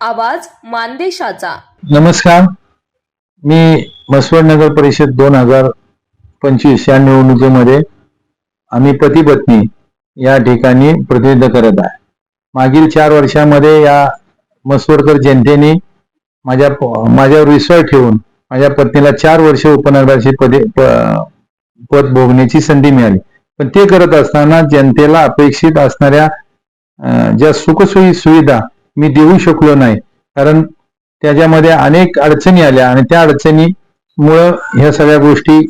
आवाज मानदेशाचा. नमस्कार. मी मसवड नगर परिषद दोन हजार पंचवीस या निवडणुकीमध्ये आम्ही पती पत्नी या ठिकाणी प्रतिनिधित्व करत आहे. मागील चार वर्षामध्ये या मसवडकर जनतेने माझ्या माझ्यावर विश्वास ठेवून माझ्या पत्नीला चार वर्ष उपनगराची पदे प- पद भोगण्याची संधी मिळाली. पण ते करत असताना जनतेला अपेक्षित असणाऱ्या ज्या सुखसोयी सुविधा मी देऊ शकलो नाही. कारण त्याच्यामध्ये अनेक अडचणी आल्या आणि त्या अडचणीमुळं ह्या सगळ्या गोष्टी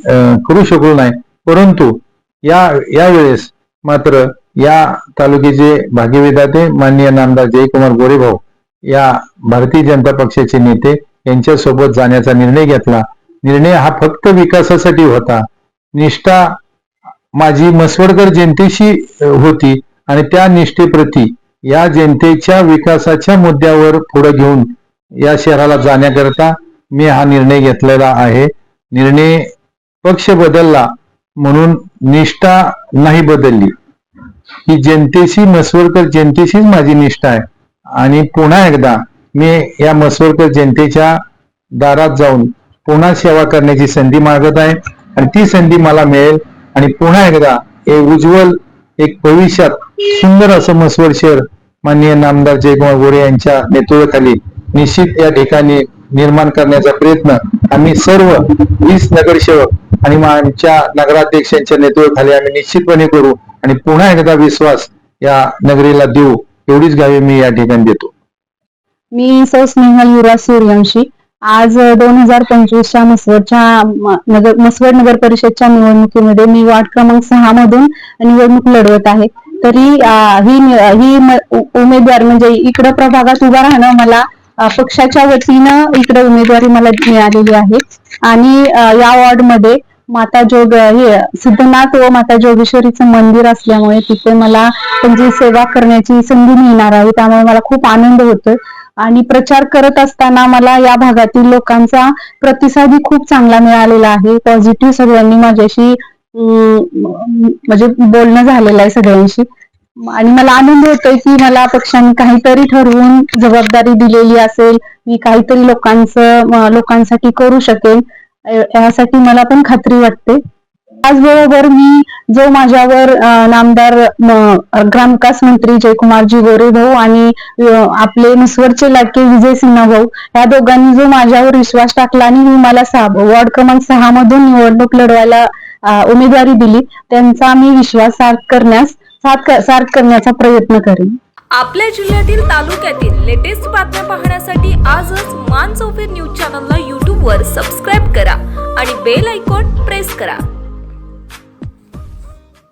करू शकलो नाही. परंतु या यावेळेस मात्र या तालुक्याचे भाग्यविधाते माननीय नामदार जयकुमार गोरेभाऊ या भारतीय जनता पक्षाचे नेते यांच्यासोबत जाण्याचा निर्णय घेतला. निर्णय हा फक्त विकासासाठी होता. निष्ठा माझी मसवडकर जनतेशी होती आणि त्या निष्ठेप्रती या जनतेच्या विकासाच्या मुद्द्यावर पुढे घेऊन या शहराला जाण्याकरता मी हा निर्णय घेतलेला आहे. निर्णय पक्ष बदलला म्हणून निष्ठा नाही बदलली. ही जनतेशी मसवरकर जनतेशीच माझी निष्ठा आहे. आणि पुन्हा एकदा मी या मसवरकर जनतेच्या दारात जाऊन पुन्हा सेवा करण्याची संधी मागत आहे. आणि ती संधी मला मिळेल. आणि पुन्हा एकदा एक उज्ज्वल एक भविष्यात सुंदर असं मसवड शहर माननीय नामदार जयकुमार गोरे यांच्या नेतृत्वाखाली निश्चित या ठिकाणी निर्माण करण्याचा प्रयत्न आम्ही सर्व वीस नगरसेवक आणि आमच्या नगराध्यक्षांच्या नेतृत्वाखाली आम्ही निश्चितपणे करू आणि पुन्हा एकदा विश्वास या नगरीला देऊ एवढीच गावी मी या ठिकाणी देतो. मी सौ स्नेहल युवराज सूर्यवंशी आज दोन हजार पंचवीसच्या मसवडच्या नगर मसवड नगर परिषदच्या निवडणुकीमध्ये मी वार्ड क्रमांक सहा मधून निवडणूक लढवत आहे. तरी ही ही उमेदवार म्हणजे इकडं प्रभागात उभा राहणं मला पक्षाच्या वतीनं इकडे उमेदवारी मला मिळालेली आहे. आणि या या वॉर्डमध्ये माता जोग हे सिद्धनाथ व माता जोगेश्वरीचं मंदिर असल्यामुळे तिथे मला त्यांची सेवा करण्याची संधी मिळणार आहे त्यामुळे मला खूप आनंद होतोय. आणि प्रचार करत असताना मला या भागातील लोकांचा प्रतिसादही खूप चांगला मिळालेला आहे. पॉझिटिव्ह सगळ्यांनी माझ्याशी म्हणजे बोलणं झालेलं आहे सगळ्यांशी. आणि मला आनंद होतोय की मला पक्षाने काहीतरी ठरवून जबाबदारी दिलेली असेल मी काहीतरी लोकांचं लोकांसाठी करू शकेल यासाठी मला पण खात्री वाटते. त्याचबरोबर मी जो माझ्यावर नामदार ग्रामविकास मंत्री जयकुमारजी गोरे भाऊ आणि आपले निस्वरचे लाडके विजय सिन्हा भाऊ या दोघांनी जो माझ्यावर विश्वास टाकला आणि मी मला वॉर्ड क्रमांक सहा मधून निवडणूक लढवायला उमेदवारी दिली. त्यांचा मी विश्वास सार्थ करण्यास सार्थ करण्याचा प्रयत्न करेन. आपल्या जिल्ह्यातील तालुक्यातील लेटेस्ट बातम्या पाहण्यासाठी आजच मान चौफेर न्यूज चॅनलला यूट्यूबवर सबस्क्राईब करा आणि बेल आयकॉन प्रेस करा.